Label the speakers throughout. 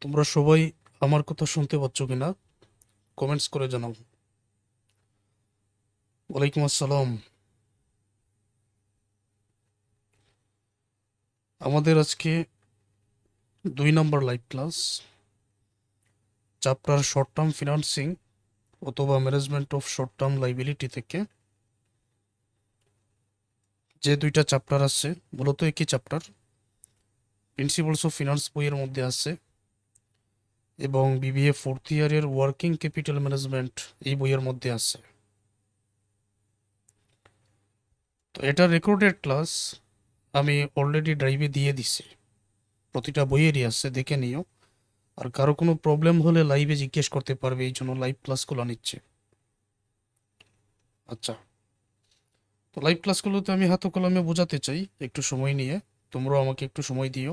Speaker 1: তোমরা সবাই আমার কথা শুনতে পাচ্ছ কিনা? কমেন্টস করে জানাও। ওয়ালাইকুম আসসালাম। আমাদের আজকে দুই নম্বর live class chapter short term financing অথবা management of short term liability থেকে। যে দুইটা চ্যাপ্টার আছে, মূলত একই চ্যাপ্টার প্রিন্সিপালস অফ ফিনান্স বইয়ের মধ্যে আছে। এবং বিবিএ ফোর্থ ইয়ারের ওয়ার্কিং ক্যাপিটাল ম্যানেজমেন্ট এই বইয়ের মধ্যে আছে। তো এটা রেকর্ডেড ক্লাস আমি অলরেডি ড্রাইভে দিয়ে দিছি। প্রতিটা বইয়েরই আছে, দেখে নিও। আর কারও কোনো প্রবলেম হলে লাইভে জিজ্ঞেস করতে পারবে, এই জন্য লাইভ ক্লাসগুলো নিচ্ছে আচ্ছা। তো লাইভ ক্লাসগুলোতে আমি হাতে কলমে বোঝাতে চাই, একটু সময় নিয়ে। তোমরাও আমাকে একটু সময় দিও।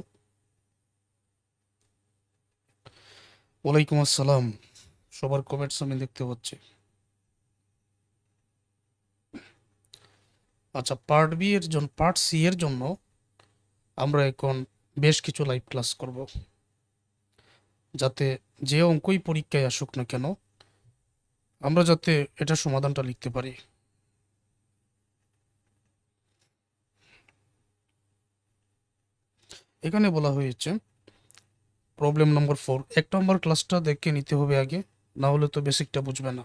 Speaker 1: ওয়ালাইকুম আসসালাম। সবার কমেন্টস আমি দেখতে পাচ্ছি। আচ্ছা পার্ট বি এর জন্য পার্ট সি এর জন্য আমরা এখন বেশ কিছু লাইভ ক্লাস করব। যাতে যে অঙ্কই পরীক্ষায় আসুক না কেন, আমরা যাতে এটা সমাধানটা লিখতে পারি। এখানে বলা হয়েছে প্রবলেম নম্বর ফোর এক নম্বর ক্লাসটা দেখে নিতে হবে আগে না হলে তো বেসিকটা বুঝবে না।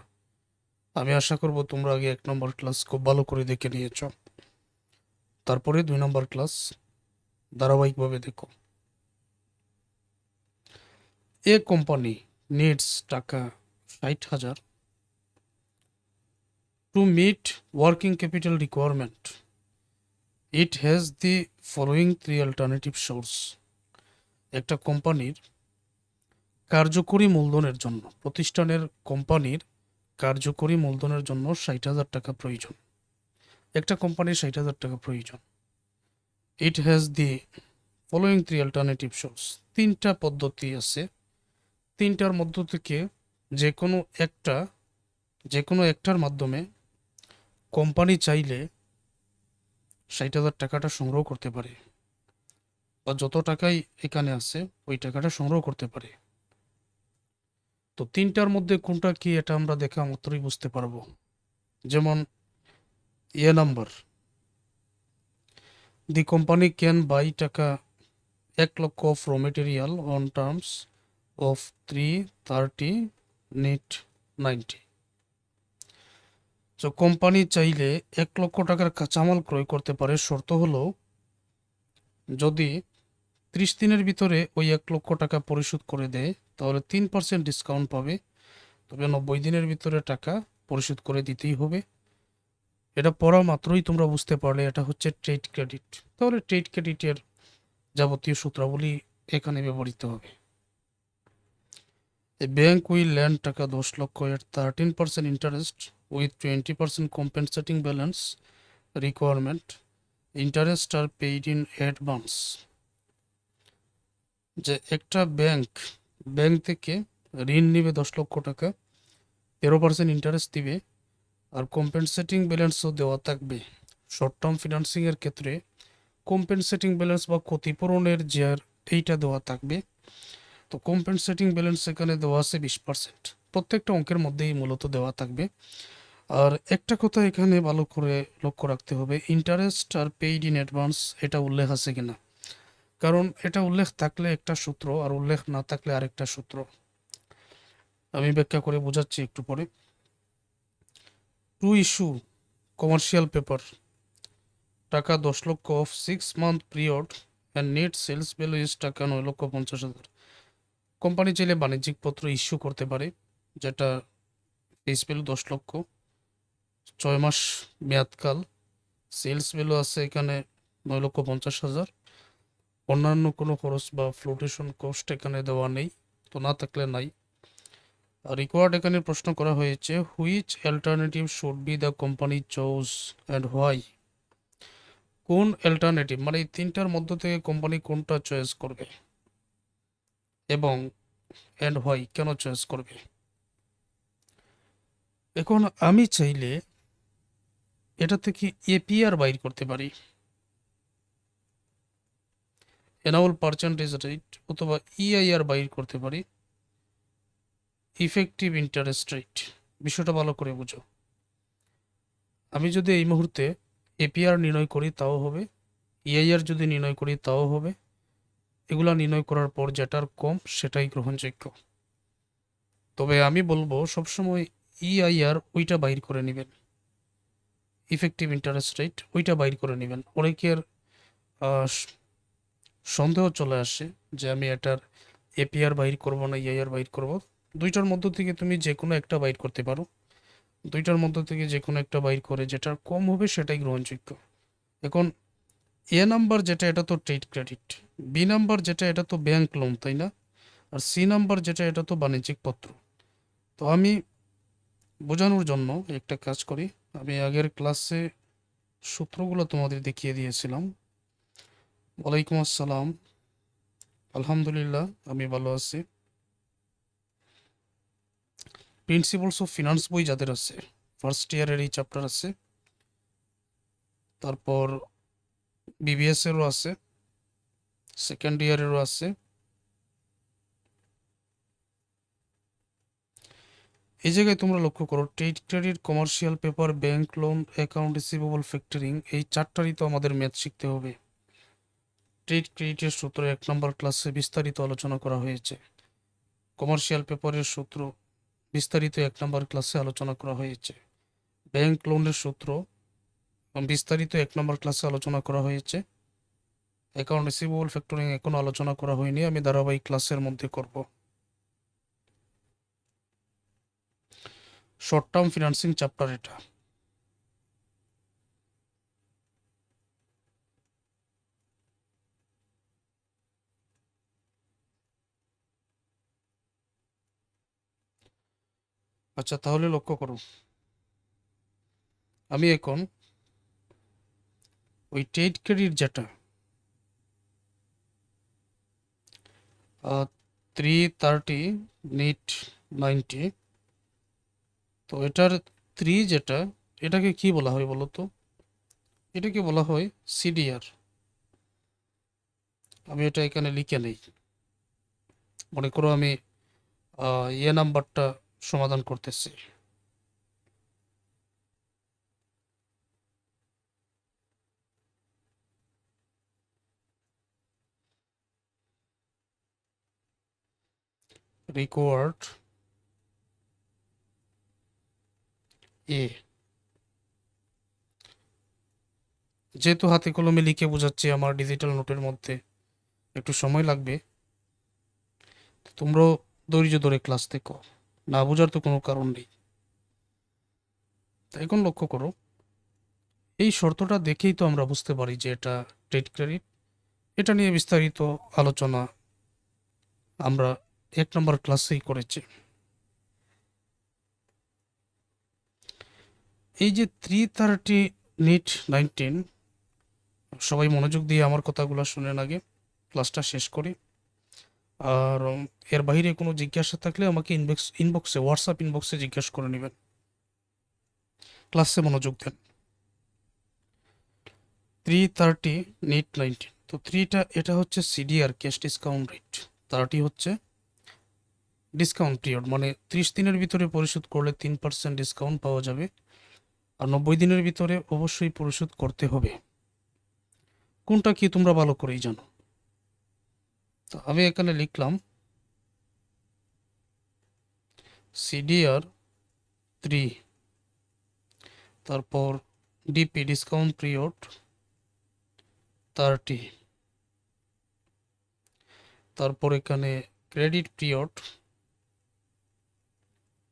Speaker 1: আমি আশা করব তোমরা আগে এক নম্বর ক্লাস খুব ভালো করে দেখে নিয়েছ। তারপরে দুই নম্বর ক্লাস ধারাবাহিকভাবে দেখো। এ কোম্পানি নিডস টাকা ষাট হাজার to meet working capital requirement it has the following three alternative source একটা কোম্পানির কার্যকরী মূলধনের জন্য, প্রতিষ্ঠানের কোম্পানির কার্যকরী মূলধনের জন্য ষাট হাজার টাকা প্রয়োজন। একটা কোম্পানির ষাট হাজার টাকা প্রয়োজন। It has the following three alternative source তিনটা পদ্ধতি আছে। তিনটার মধ্য থেকে যে কোনো একটা, যে কোনো একটার মাধ্যমে কোম্পানি চাইলে ষাট হাজার টাকাটা সংগ্রহ করতে পারে। বা যত টাকাই এখানে আছে, ওই টাকাটা সংগ্রহ করতে পারে। তো তিনটার মধ্যে কোনটা কি এটা আমরা দেখা মাত্রই বুঝতে পারব। যেমন A number. The company can buy টাকা এক লক্ষ of raw material on terms of three thirty net ninety. তো কোম্পানি চাইলে এক লক্ষ টাকার কাঁচামাল ক্রয় করতে পারে। শর্ত হলো যদি ত্রিশ দিনের ভিতরে ওই এক লক্ষ টাকা পরিশোধ করে দেয়, তাহলে তিন পার্সেন্ট ডিসকাউন্ট পাবে। তবে নব্বই দিনের ভিতরে টাকা পরিশোধ করে দিতেই হবে। এটা পড়া মাত্রই তোমরা বুঝতে পারলে, এটা হচ্ছে ট্রেড ক্রেডিট তাহলে ট্রেড ক্রেডিটের যাবতীয় সূত্রাবলী এখানে ব্যবহৃত হবে। ব্যাংক উইল ল্যান্ড টাকা দশ লক্ষ এর thirteen percent interest with twenty percent compensating balance requirement interest are paid in advance যে একটা ব্যাংক ব্যাংক থেকে ঋণ নেবে দশ লক্ষ টাকা, তেরো পার্সেন্ট ইন্টারেস্ট দিবে আর কম্পেনসেটিং ব্যালেন্সও দেওয়া থাকবে। শর্ট টার্ম ফিনান্সিংয়ের ক্ষেত্রে কম্পেনসেটিং ব্যালেন্স বা ক্ষতিপূরণের যে এইটা দেওয়া থাকবে। তো কম্পেনসেটিং ব্যালেন্স এখানে দেওয়া আছে বিশ পার্সেন্ট প্রত্যেকটা অঙ্কের মধ্যেই মূলত দেওয়া থাকবে। আর একটা কথা এখানে ভালো করে লক্ষ্য রাখতে হবে interest are paid in advance এটা উল্লেখ আছে কিনা। কারণ এটা উল্লেখ থাকলে একটা সূত্র আর উল্লেখ না থাকলে আরেকটা সূত্র। আমি ব্যাখ্যা করে বোঝাচ্ছি একটু পরে। টু ইস্যু কমার্শিয়াল পেপার টাকা দশ লক্ষ of six month period and net sales value is টাকা নয় লক্ষ পঞ্চাশ হাজার। কোম্পানি চাইলে বাণিজ্যিক পত্র ইস্যু করতে পারে, যেটা ফেস ভ্যালু দশ লক্ষ। ছয় মাস মেয়াদকাল সেলস ভ্যালু আছে এখানে নয় লক্ষ পঞ্চাশ হাজার। অন্যান্য কোনো খরচ বা ফ্লোটেশন কস্ট এখানে দেওয়া নেই, তো না থাকলে নাই। রিকোয়ার্ড এখানে প্রশ্ন করা হয়েছে which alternative should be the company chose and why কোন অ্যাল্টারনেটিভ মানে এই তিনটার মধ্য থেকে কোম্পানি কোনটা চয়েস করবে? এবং অ্যান্ড হোয়াই কেন চয়েস করবে? এখন আমি চাইলে এটা থেকে এপিআর বাইর করতে পারি। এনাউল পার্সেন্টেজ রেট অথবা ইআইআর বাইর করতে পারি। ইফেক্টিভ ইন্টারেস্ট রেট বিষয়টা ভালো করে বুঝো। আমি যদি এই মুহূর্তে এপিআর নির্ণয় করি, তাও হবে। ইআইআর যদি নির্ণয় করি, তাও হবে। এগুলা নির্ণয় করার পর যেটার কম, সেটাই গ্রহণযোগ্য। তবে আমি বলব, সবসময় ইআইআর ওইটা বাইর করে নেবেন। ইফেক্টিভ ইন্টারেস্ট রেট ওইটা বাইর করে নেবেন। অনেকের সন্দেহ চলে আসে যে আমি এটার এপিআর বাইর করব না ইআইআর বাইর করব। দুইটার মধ্য থেকে তুমি যে কোনো একটা বাইর করতে পারো। দুইটার মধ্য থেকে যে কোনো একটা বাইর করে যেটার কম হবে সেটাই গ্রহণযোগ্য। এখন এ নাম্বার যেটা, এটা তো ট্রেড ক্রেডিট বি নাম্বার যেটা, এটা তো ব্যাংক লোন তাই না? আর সি নাম্বার যেটা, এটা তো বাণিজ্যিক পত্র। তো আমি বোঝানোর জন্য একটা কাজ করি। আমি আগের ক্লাসে সূত্রগুলো তোমাদের দেখিয়ে দিয়েছিলাম। ওয়ালাইকুম আসসালাম। আলহামদুলিল্লাহ, আমি ভালো আছি। প্রিন্সিপালস অফ ফিনান্স বই যাদের আছে ফার্স্ট ইয়ারের এই চ্যাপ্টার আছে। তারপর বিবিএস এরও আছে। সেকেন্ড ইয়ারেরও আছে। এই জায়গায় তোমরা লক্ষ্য করো trade credit commercial paper bank loan account receivable factoring এই চারটারই তো আমাদের ম্যাথ শিখতে হবে। ট্রেড ক্রেডিটের সূত্র এক নম্বর ক্লাসে বিস্তারিত আলোচনা করা হয়েছে। কমার্শিয়াল পেপারের সূত্র বিস্তারিত এক নম্বর ক্লাসে আলোচনা করা হয়েছে। ব্যাংক লোনের সূত্র বিস্তারিত এক নম্বর ক্লাসে আলোচনা করা হয়েছে। অ্যাকাউন্ট রিসিভেবল ফ্যাক্টরিং এখনও আলোচনা করা হয়নি। আমি ধারাবাহিক ক্লাসের মধ্যে করব। শর্ট টার্ম ফিনান্সিং চ্যাপ্টার এটা। আচ্ছা তাহলে লক্ষ্য করো আমি এখন ওই ট্রেড ক্রেডিট যেটা থ্রি থার্টি নিট নাইনটি তো এটার থ্রি যেটা, এটাকে কি বলা হয় বলো তো? এটাকে বলা হয় সিডিআর আমি এটা এখানে লিখে নেই। মনে করো আমি ইয়ে নাম্বারটা সমাধান করতেছি। রিকোয়ার্ড এ যেহেতু হাতে কলমে লিখে বোঝাচ্ছি আমার ডিজিটাল নোটের মধ্যে একটু সময় লাগবে তোমরাও ধৈর্য ধরে ক্লাস দেখো। না বোঝার তো কোনো কারণ নেই। এখন লক্ষ্য করো, এই শর্তটা দেখেই তো আমরা বুঝতে পারি যে এটা ট্রেড ক্রেডিট এটা নিয়ে বিস্তারিত আলোচনা আমরা এক নম্বর ক্লাসেই করেছি। এই যে থ্রি থার্টি নিট নাইনটিন সবাই মনোযোগ দিয়ে আমার কথাগুলো শুনেন আগে ক্লাসটা শেষ করি। আর এর বাইরে কোনো জিজ্ঞাসা থাকলে আমাকে ইনবক্স ইনবক্সে হোয়াটসঅ্যাপ ইনবক্সে জিজ্ঞাসা করে নেবেন। ক্লাসে মনোযোগ দেন। থ্রি থার্টি নিট নাইনটিন তো থ্রিটা এটা হচ্ছে CDR cash discount rate thirty হচ্ছে ডিসকাউন্ট পিরিয়ড মানে ত্রিশ দিনের ভিতরে পরিশোধ করলে তিন পার্সেন্ট ডিসকাউন্ট পাওয়া যাবে। আর নব্বই দিনের ভিতরে অবশ্যই পরিশোধ করতে হবে। কোনটা কি তোমরা ভালো করেই জানো? তো আমি এখানে লিখলাম সিডিআর থ্রি তারপর ডিপি ডিসকাউন্ট পিরিয়ড থার্টি তারপর এখানে ক্রেডিট পিরিয়ড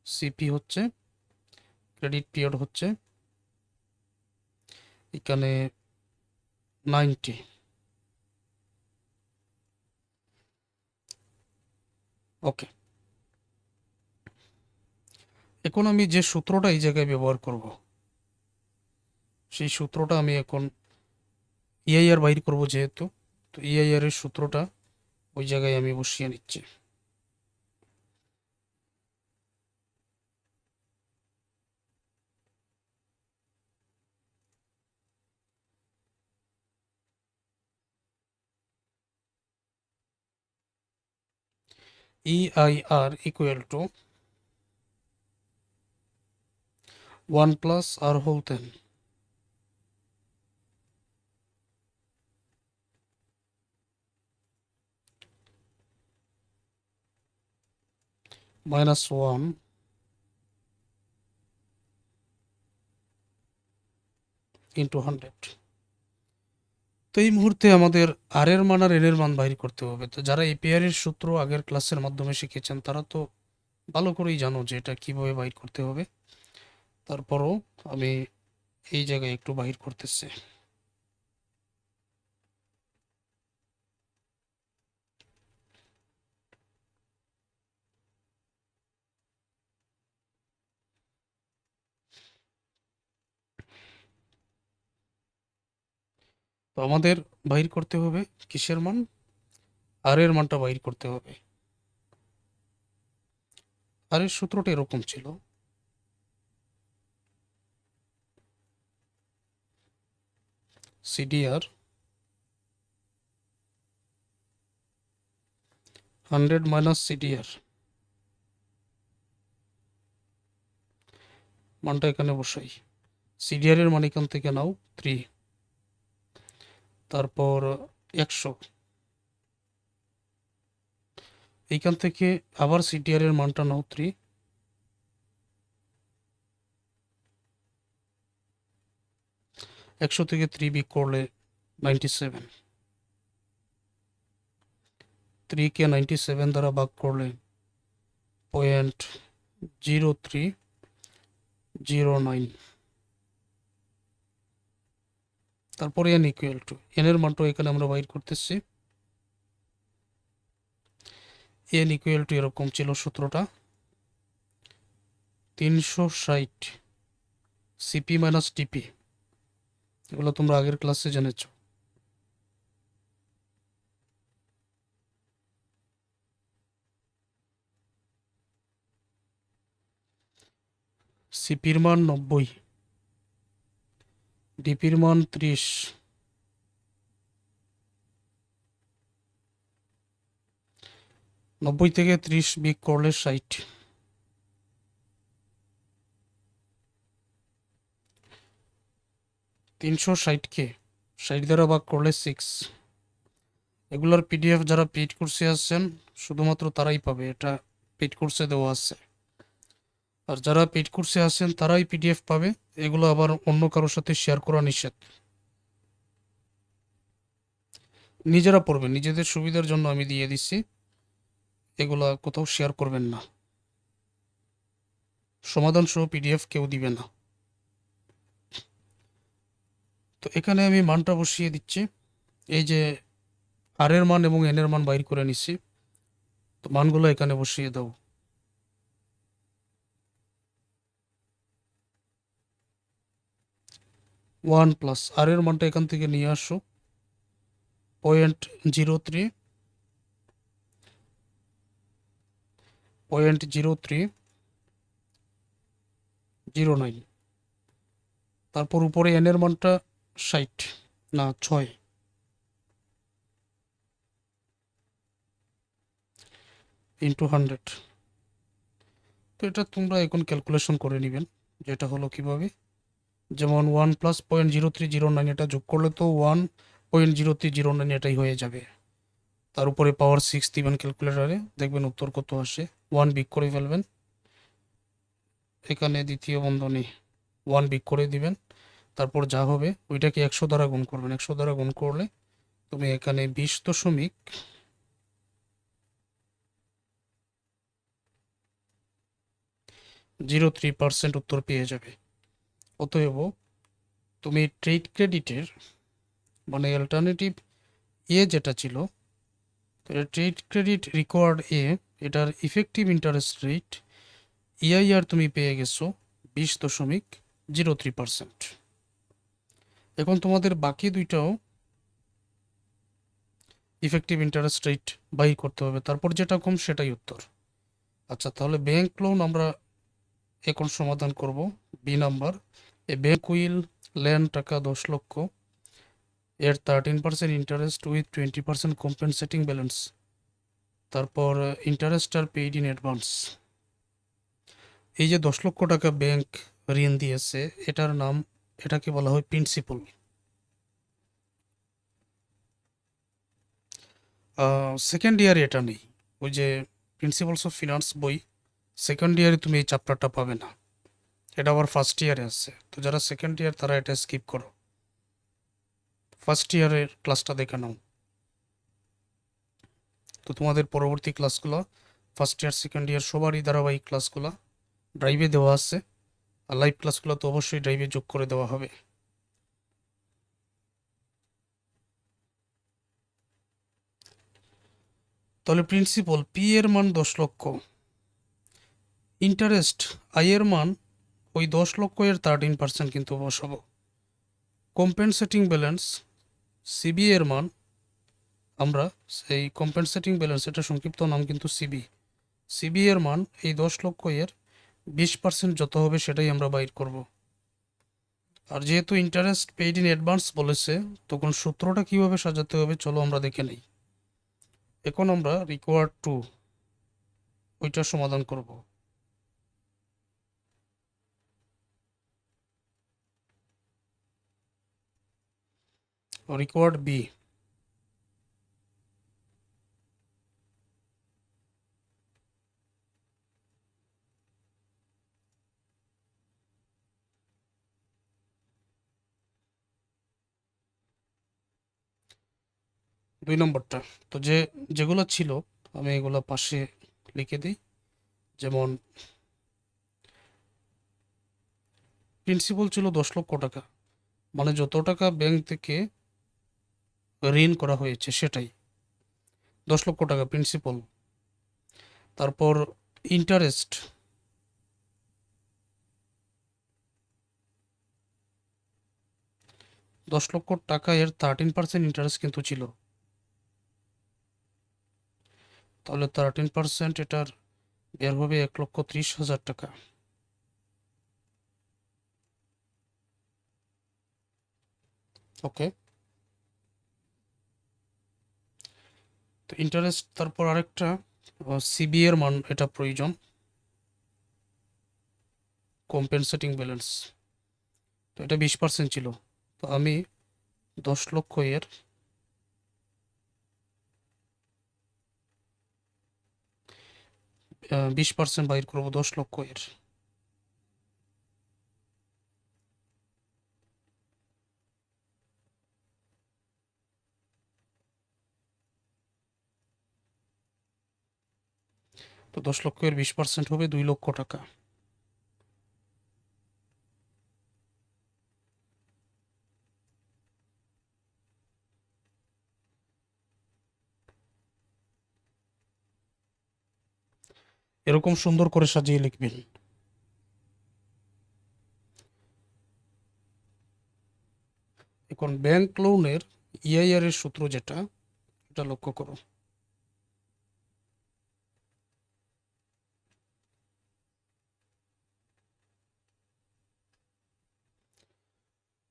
Speaker 1: সিপি হচ্ছে ক্রেডিট পিরিয়ড হচ্ছে, এখানে নাইনটি ওকে এখন আমি যে সূত্রটা এই জায়গায় ব্যবহার করব, সেই সূত্রটা আমি এখন ইআইআর বাইর করব যেহেতু, তো ইআইআর এর সূত্রটা ওই জায়গায় আমি বসিয়ে নিচ্ছি। EIR equal to 1 plus R whole 10 minus 1 into 100 তো এই মুহূর্তে আমাদের আর এর মান আর এর মান বাইর করতে হবে। তো যারা এর সূত্র আগের ক্লাসের মাধ্যমে শিখেছেন, তারা তো ভালো করেই জানো যে এটা কীভাবে বাইর করতে হবে। তারপরও আমি এই জায়গায় একটু বাহির করতেছি। তো আমাদের বাইর করতে হবে কিসের মান? আর এর মানটা বাইর করতে হবে। আর এর সূত্রটা এরকম ছিল। সিডিআর হান্ড্রেড মাইনাস সিডিআর মানটা এখানে বসাই। সিডিআর এর মান এখান থেকে নাও থ্রি তারপর একশো। এইখান থেকে আবার সিটিআর এর মানটা নাও থ্রি একশো থেকে থ্রি বিক করলে নাইনটি সেভেন থ্রিকে নাইনটি সেভেন দ্বারা ভাগ করলে point zero three zero nine তারপরে এন ইকুয়াল টু এন এর মানটা এখানে আমরা বাইর করতেছি। এন ইকুয়াল টু এরকম ছিল সূত্রটা। তিনশো ষাট সিপি মাইনাস টিপি এগুলো তোমরা আগের ক্লাসে জেনেছ। সিপির মান নব্বই। ডিপির মন ত্রিশ। নব্বই থেকে ত্রিশ বিক করলে ষাট। তিনশো ষাটকে ষাট দ্বারা ভাগ করলে সিক্স। এগুলোর পিডিএফ যারা পেড কোর্সে আসছেন, শুধুমাত্র তারাই পাবে, এটা পেড কোর্সে দেওয়া আছে। আর যারা পেড কোর্সে আসছেন, তারাই পিডিএফ পাবে। এগুলো আবার অন্য কারোর সাথে শেয়ার করা নিষেধ। নিজেরা পড়বেন, নিজেদের সুবিধার জন্য আমি দিয়ে দিচ্ছি। এগুলা কোথাও শেয়ার করবেন না। সমাধান সহ পিডিএফ কেউ দিবে না। তো এখানে আমি মানটা বসিয়ে দিচ্ছি। এই যে আর এর মান এবং এন এর মান বাইর করে নিচ্ছি। তো মানগুলো এখানে বসিয়ে দাও। ওয়ান প্লাস আর এর মানটা এখান থেকে নিয়ে আসো। Point zero three. Point zero three. Zero nine. তারপর উপরে এনের মানটা ষাট, না ছয়। Into hundred. তো এটা তোমরা এখন ক্যালকুলেশন করে নেবেন, যেটা হলো কীভাবে? যেমন one plus point zero three zero nine এটা যোগ করলে তো one point zero three zero nine এটাই হয়ে যাবে। তার উপরে পাওয়ার সিক্স দিবেন ক্যালকুলেটারে দেখবেন উত্তর কত আসে। ওয়ান বিক করে ফেলবেন। এখানে দ্বিতীয় বন্ধনী ওয়ান বিক করে দিবেন। তারপর যা হবে, ওইটাকে একশো দ্বারা গুণ করবেন। একশো দ্বারা গুণ করলে তুমি এখানে বিশ দশমিক জিরো থ্রি পার্সেন্ট উত্তর পেয়ে যাবে। অতএব তুমি ট্রেড ক্রেডিটের মানে অল্টারনেটিভ এ যেটা ছিল ট্রেড ক্রেডিট রিকোয়ার্ড এ এটার ইফেক্টিভ ইন্টারেস্ট রেট ইআইআর তুমি পেয়ে গেছো বিশ দশমিক জিরো থ্রি পার্সেন্ট। এখন তোমাদের বাকি দুইটাও ইফেক্টিভ ইন্টারেস্ট রেট বাই করতে হবে, তারপর যেটা কম সেটাই উত্তর। আচ্ছা তাহলে ব্যাংক লোন আমরা এখন সমাধান করব বি নাম্বার উইল ল্যান্ড টাকা দশ লক্ষ। এর thirteen percent interest with twenty percent compensating balance তারপর interest are paid in advance এই যে দশ লক্ষ টাকা ব্যাংক ঋণ দিয়েছে, এটার নাম এটাকে বলা হয় প্রিন্সিপাল সেকেন্ড ইয়ারে এটা নেই। ওই যে প্রিন্সিপালস অফ ফিনান্স বই সেকেন্ড ইয়ারে তুমি এই চ্যাপ্টারটা পাবে না। এটা আবার ফার্স্ট ইয়ারে আছে তো যারা সেকেন্ড ইয়ার তারা এটা স্কিপ করো। ফার্স্ট ইয়ারের ক্লাসটা দেখে নাও। তো তোমাদের পরবর্তী ক্লাসগুলো ফার্স্ট ইয়ার সেকেন্ড ইয়ার সবারই ধারাবাহিক ক্লাসগুলো ড্রাইভে দেওয়া আছে। আর লাইভ ক্লাসগুলো তো অবশ্যই ড্রাইভে যোগ করে দেওয়া হবে। তাহলে প্রিন্সিপাল পি এর মান দশ লক্ষ। ইন্টারেস্ট আই এর মান ওই দশ লক্ষ এর থার্টিন পার্সেন্ট কিন্তু বসাবো। কম্পেনসেটিং ব্যালেন্স সিবি এর মান, আমরা সেই কম্পেনসেটিং ব্যালেন্স এটা সংক্ষিপ্ত নাম কিন্তু সিবি সিবি এর মান এই দশ লক্ষ এর বিশ পার্সেন্ট যত হবে সেটাই আমরা বাইর করব। আর যেহেতু ইন্টারেস্ট পেইড ইন অ্যাডভান্স বলেছে, তখন সূত্রটা কীভাবে সাজাতে হবে চলো আমরা দেখে নেই। এখন আমরা রিকোয়ার্ড টু ওইটার সমাধান করব। রিকোয়ার্ড বি দুই নম্বরটা। তো যে, যেগুলো ছিল, আমি এগুলো পাশে লিখে দিই। যেমন প্রিন্সিপাল ছিল দশ লক্ষ টাকা। মানে যত টাকা ব্যাংক থেকে ঋণ করা হয়েছে, সেটাই। দশ লক্ষ টাকা প্রিন্সিপাল তারপর ইন্টারেস্ট দশ লক্ষ টাকা এর থার্টিন পার্সেন্ট ইন্টারেস্ট কিন্তু ছিল। তাহলে থার্টিন পার্সেন্ট এটার বের হবে এক লক্ষ ত্রিশ হাজার টাকা। ওকে তো ইন্টারেস্ট তারপর আরেকটা সিবি এর মান এটা প্রয়োজন। কম্পেনসেটিং ব্যালেন্স তো এটা বিশ পার্সেন্ট ছিল। তো আমি দশ লক্ষ এর বিশ পার্সেন্ট বাইর করব দশ লক্ষ এর। তো দশ লক্ষের বিশ পার্সেন্ট হবে দুই লক্ষ টাকা। এরকম সুন্দর করে সাজিয়ে লিখবেন। এখন ব্যাংক লোনের ইআইআর এর সূত্র যেটা, এটা লক্ষ্য করো।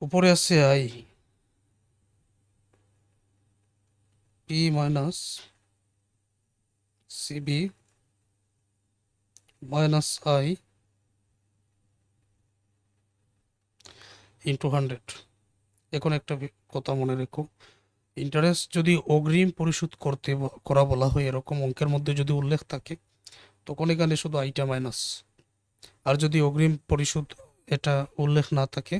Speaker 1: উপরে আছে I. P minus CB minus I into hundred এখন একটা কথা মনে রেখো। ইন্টারেস্ট যদি অগ্রিম পরিশোধ করতে করা বলা হয় এরকম অঙ্কের মধ্যে যদি উল্লেখ থাকে, তখন এখানে শুধু আইটা মাইনাস আর যদি অগ্রিম পরিশোধ এটা উল্লেখ না থাকে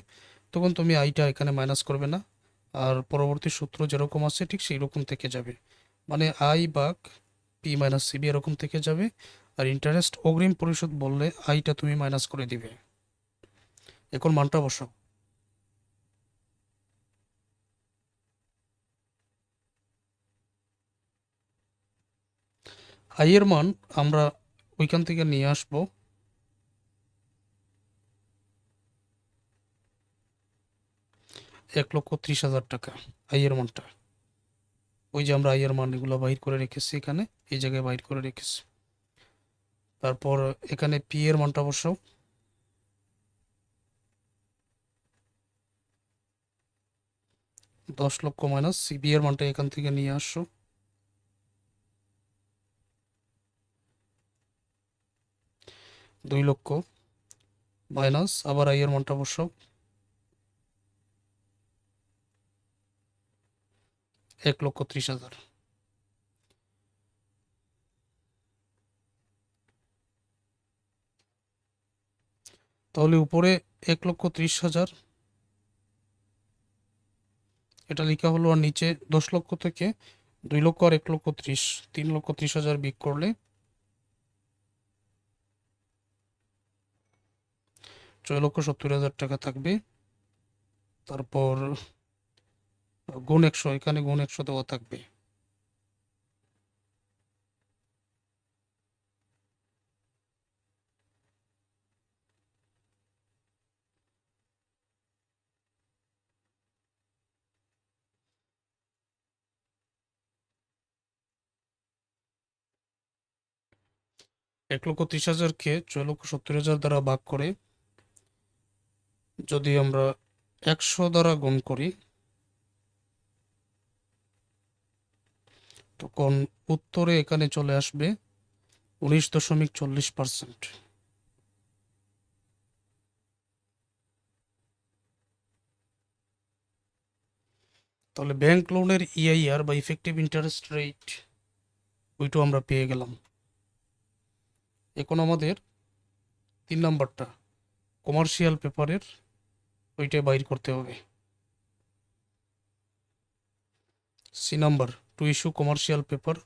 Speaker 1: তখন তুমি আইটা এখানে মাইনাস করবে না। আর পরবর্তী সূত্র যেরকম আছে, ঠিক সেই রকম থেকে যাবে। মানে আই বাক পি মাইনাস সিবি এরকম থেকে যাবে। আর ইন্টারেস্ট অগ্রিম পরিশোধ বললে আইটা তুমি মাইনাস করে দিবে। এখন মানটা বসাও। আই এর মান আমরা ওইখান থেকে নিয়ে আসব। এক লক্ষ ত্রিশ হাজার টাকা, আইয়ের মানটা। ওই যে আমরা আইয়ের মান এগুলো বাহির করে রেখেছি এখানে, এই জায়গায় বাহির করে রেখেছি। তারপর এখানে পি এর মানটা অবশ্য দশ লক্ষ মাইনাস বি এর মানটা এখান থেকে নিয়ে আসো। দুই লক্ষ মাইনাস আবার আই এর মানটা অবশ্য এক লক্ষ ত্রিশ হাজার। তাহলে উপরে এক লক্ষ ত্রিশ হাজার। এটা লেখা হলো আর নিচে দশ লক্ষ থেকে দুই লক্ষ আর এক লক্ষ ত্রিশ, তিন লক্ষ ত্রিশ হাজার বিক করলে ছয় লক্ষ সত্তর হাজার টাকা থাকবে। তারপর গুণ একশো, এখানে গুণ একশো দেওয়া থাকবে। এক লক্ষ ত্রিশ হাজারকে ছয় লক্ষ সত্তর হাজার দ্বারা ভাগ করে যদি আমরা একশো দ্বারা গুণ করি তখন উত্তরে এখানে চলে আসবে উনিশ দশমিক চল্লিশ পার্সেন্ট। তাহলে ব্যাংক লোনের ইআইআর বা ইফেক্টিভ ইন্টারেস্ট রেট ওইটাও আমরা পেয়ে গেলাম। এখন আমাদের তিন নম্বরটা কমার্শিয়াল পেপারের ওইটা বাইর করতে হবে। C number two issue commercial paper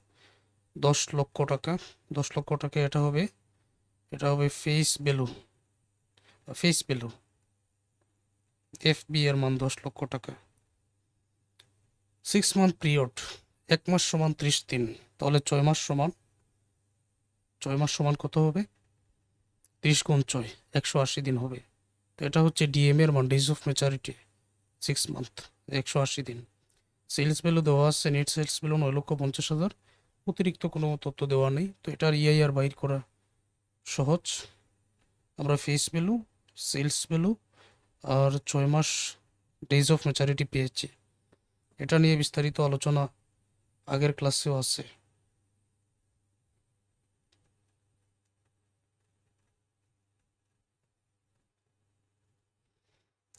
Speaker 1: দশ লক্ষ টাকা। দশ লক্ষ টাকা এটা হবে এটা হবে face value face value F B এর মান দশ লক্ষ টাকা। সিক্স মান্থ পিরিয়ড এক মাস সমান ত্রিশ দিন, তাহলে ছয় মাস সমান, ছয় মাস সমান কত হবে? ত্রিশ গুণ ছয়, একশো আশি দিন হবে। তো এটা হচ্ছে ডিএম এর মান days of maturity six month একশো আশি দিন। সেলস ভ্যালু দেওয়া আছে নেট সেলস ভ্যালু নয় লক্ষ পঞ্চাশ হাজার। অতিরিক্ত কোনো তথ্য দেওয়া নেই। তো এটার ইআইআর বাইর করা সহজ। আমরা ফেস ভ্যালু সেলস ভ্যালু আর ছয় মাস ডেজ অফ ম্যাচারিটি পেয়েছি। এটা নিয়ে বিস্তারিত আলোচনা আগের ক্লাসেও আছে।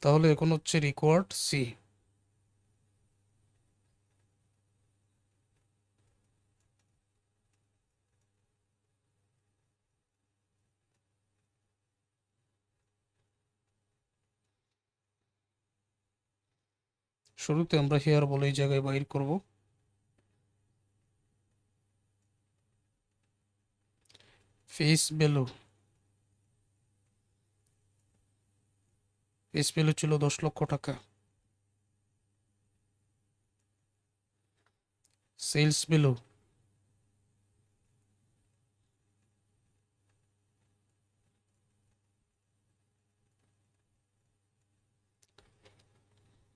Speaker 1: তাহলে এখন হচ্ছে রিকোয়ার্ড সি শুরুতে আমরা হেয়ার বলে এই জায়গায় বাইর করব। ফেস ভ্যালু ফেস ভ্যালু ছিল দশ লক্ষ টাকা। সেলস ভ্যালু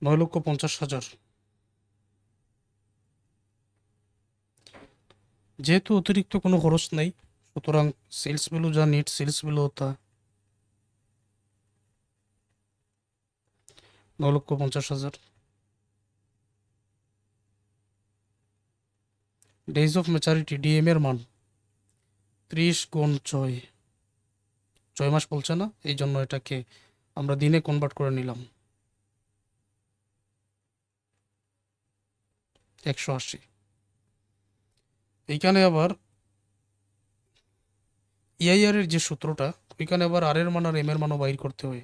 Speaker 1: নয় লক্ষ পঞ্চাশ হাজার। যেহেতু অতিরিক্ত কোনো খরচ নেই, সুতরাং সেলস ভ্যালু যা নিট সেলস ভ্যালু তা নয় লক্ষ পঞ্চাশ হাজার। ডেজ অফ ম্যাচারিটি ডিএম এর মান ত্রিশ গুণ ছয়। ছয় মাস বলছে না, এই জন্য এটাকে আমরা দিনে কনভার্ট করে নিলাম। একশো আশি। এইখানে আবার ইআইআর এর যে সূত্রটা, ওইখানে আবার আর এর মান আর এম এর মানও বাইর করতে হয়।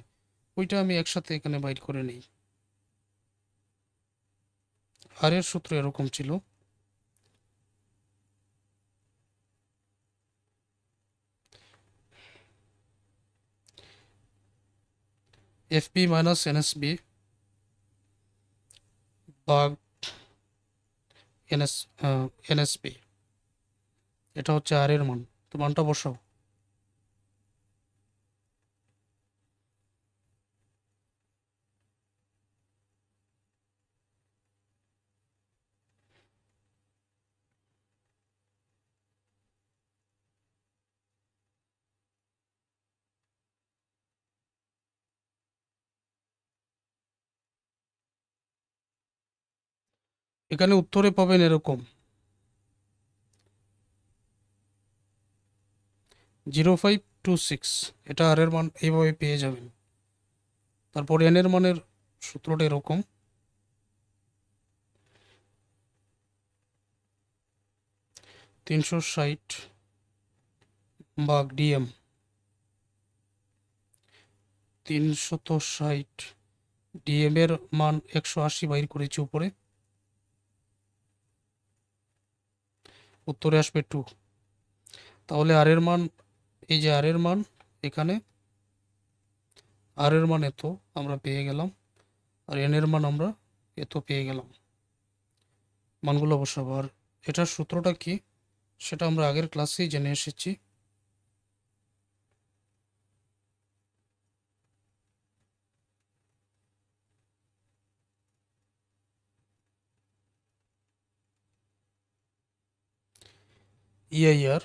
Speaker 1: ওইটা আমি একসাথে এখানে বাইর করে নিই। আর এর সূত্র এরকম ছিল। এফ এফপি মাইনাস এনএসবি ভাগ এনএস এনএসপি। এটা হচ্ছে আর এর মান। তো মানটা বসাও। এখানে উত্তরে পাবেন এরকম। জিরো ফাইভ টু সিক্স, এটা আর এর মান এইভাবে পেয়ে যাবেন। তারপর এন এর মানের সূত্রটা এরকম। তিনশো ষাট ভাগ ডিএম তিনশত ষাট ডিএম এর মান একশো আশি বাইর করেছি উপরে। উত্তরে আসবে টু তাহলে আর এর মান, এই যে আর এর মান, এখানে আর এর মান এত আমরা পেয়ে গেলাম, আর এনের মান আমরা এত পেয়ে গেলাম। মানগুলো বসাবো, আর এটার সূত্রটা কি? সেটা আমরা আগের ক্লাসেই জেনে এসেছি। ইআইআর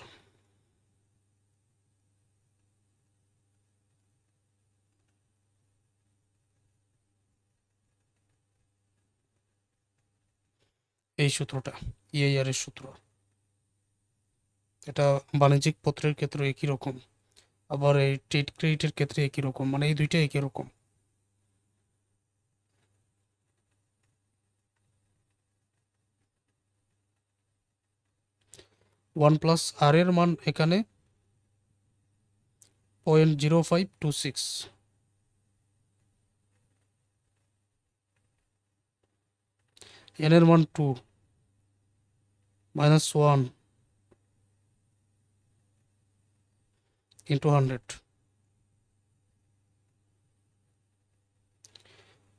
Speaker 1: এই সূত্রটা ইআইআর এর সূত্র। এটা বাণিজ্যিক পত্রের ক্ষেত্রে একই রকম, আবার এই ট্রেড ক্রেডিটের ক্ষেত্রে একই রকম মানে এই দুইটা একই রকম। ওয়ান প্লাস আর এর মান এখানে point zero five two six N এর মান two minus one into hundred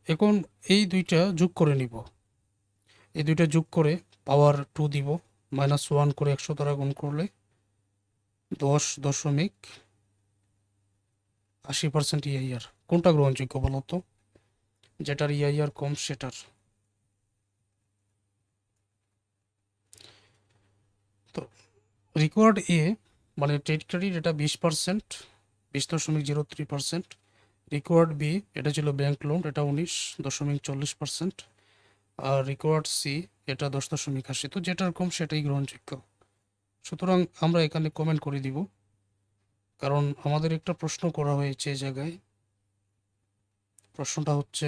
Speaker 1: এখন এই দুইটা যোগ করে নিব। এই দুইটা যোগ করে পাওয়ার টু দিব। মাইনাস ওয়ান করে একশো দ্বারা গুণ করলে দশ দশমিক আশি পার্সেন্ট ইআইআর কোনটা গ্রহণযোগ্য বলতো যেটার ইআইআর কম, সেটার। তো রিকোয়ার্ড এ মানে ট্রেড ক্রেডিট এটা বিশ পার্সেন্ট বিশ দশমিক zero three percent required B এটা ছিল ব্যাংক লোন এটা উনিশ দশমিক চল্লিশ পার্সেন্ট আর রিকোয়ার্ড সি এটা দশ দশমিক আশি তো যেটার কম সেটাই গ্রহণযোগ্য। সুতরাং আমরা এখানে কমেন্ট করে দিব। কারণ আমাদের একটা প্রশ্ন করা হয়েছে এই জায়গায়। প্রশ্নটা হচ্ছে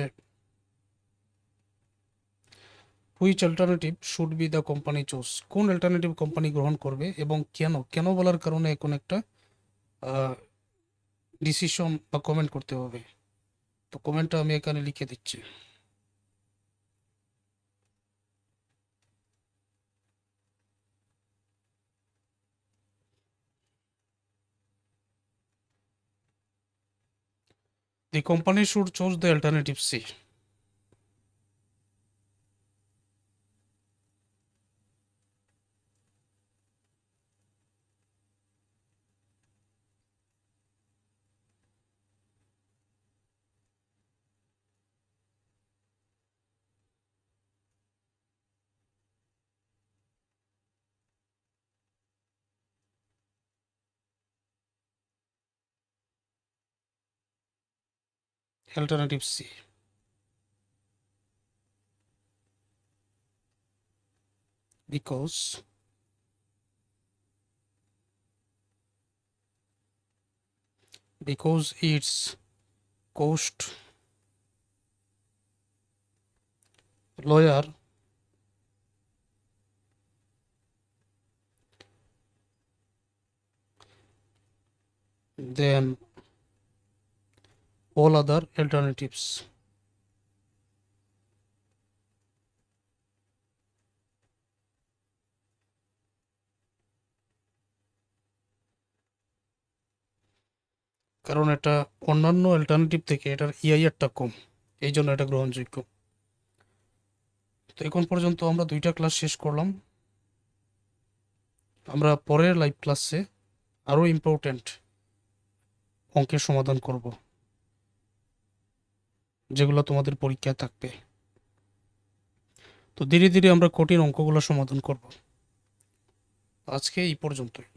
Speaker 1: which alternative should be the company choose কোন অল্টারনেটিভ কোম্পানি গ্রহণ করবে এবং কেন? কেন বলার কারণে এখন একটা ডিসিশন বা কমেন্ট করতে হবে। তো কমেন্টটা আমি এখানে লিখে দিচ্ছি। The company should choose the alternative C. Alternative C. Because because its cost lower than all other alternatives. কারণ এটা অন্যান্য অল্টারনেটিভ থেকে এটার ইআইআরটা কম, এই জন্য এটা গ্রহণযোগ্য। তো এখন পর্যন্ত আমরা দুইটা ক্লাস শেষ করলাম। আমরা পরের লাইভ ক্লাসে আরও ইম্পর্ট্যান্ট অঙ্কের সমাধান করব। যেগুলো তোমাদের পরীক্ষায় থাকবে। তো ধীরে ধীরে আমরা কঠিন অঙ্কগুলো সমাধান করব। আজকে এই পর্যন্তই।